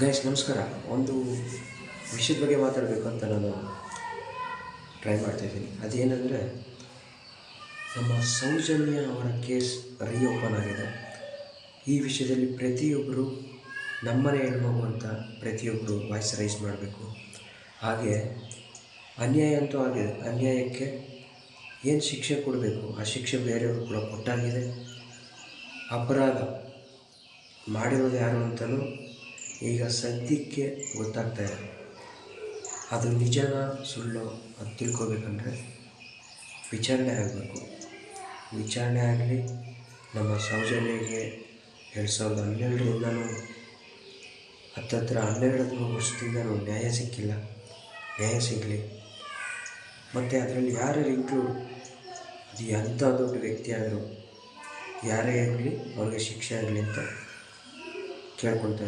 Guys ನಮಸ್ಕಾರ. ಒಂದು ವಿಷಯದ ಬಗ್ಗೆ ಮಾತಾಡಬೇಕು ಅಂತ ನಾನು ಟ್ರೈ ಮಾಡ್ತಾಯಿದ್ದೀನಿ ಅದೇನೆಂದರೆ, ನಮ್ಮ ಸೌಜನ್ಯ ಅವರ ಕೇಸ್ ರೀಓಪನ್ ಆಗಿದೆ. ಈ ವಿಷಯದಲ್ಲಿ ಪ್ರತಿಯೊಬ್ಬರು ನಮ್ಮನೆ ಹೆಣ್ಮಗು ಅಂತ ಪ್ರತಿಯೊಬ್ಬರು ವಾಯ್ಸ್ ರೈಸ್ ಮಾಡಬೇಕು. ಹಾಗೆ ಅನ್ಯಾಯ ಅಂತೂ ಆಗಿದೆ. ಅನ್ಯಾಯಕ್ಕೆ ಏನು ಶಿಕ್ಷೆ ಕೊಡಬೇಕು? ಆ ಶಿಕ್ಷೆ ಬೇರೆಯವರು ಕೂಡ ಕೊಟ್ಟಾಗಿದೆ. ಅಪರಾಧ ಮಾಡಿರೋದು ಯಾರು ಅಂತಲೂ ಈಗ ಸದ್ಯಕ್ಕೆ ಗೊತ್ತಾಗ್ತಾ ಇದೆ ಅದು ನಿಜನ ಸುಳ್ಳು ಅದು ತಿಳ್ಕೊಬೇಕಂದ್ರೆ ವಿಚಾರಣೆ ಆಗಬೇಕು. ವಿಚಾರಣೆ ಆಗಲಿ, ನಮ್ಮ ಸೌಜನ್ಯಗೆ ಎರಡು ಸಾವಿರದ ಹನ್ನೆರಡರಿಂದನೂ ಹತ್ತತ್ರ ಹನ್ನೆರಡು ವರ್ಷದಿಂದನೂ ನ್ಯಾಯ ಸಿಕ್ಕಿಲ್ಲ. ನ್ಯಾಯ ಸಿಗಲಿ. ಮತ್ತು ಅದರಲ್ಲಿ ಯಾರು ಇನ್ಕ್ಲೂಡ್ ಅದು ಎಂಥ ದೊಡ್ಡ ವ್ಯಕ್ತಿ ಆದರೂ ಯಾರೇ ಆಗಲಿ ಅವ್ರಿಗೆ ಶಿಕ್ಷೆ ಆಗಲಿ ಅಂತ ಇದ್ದೀನಿ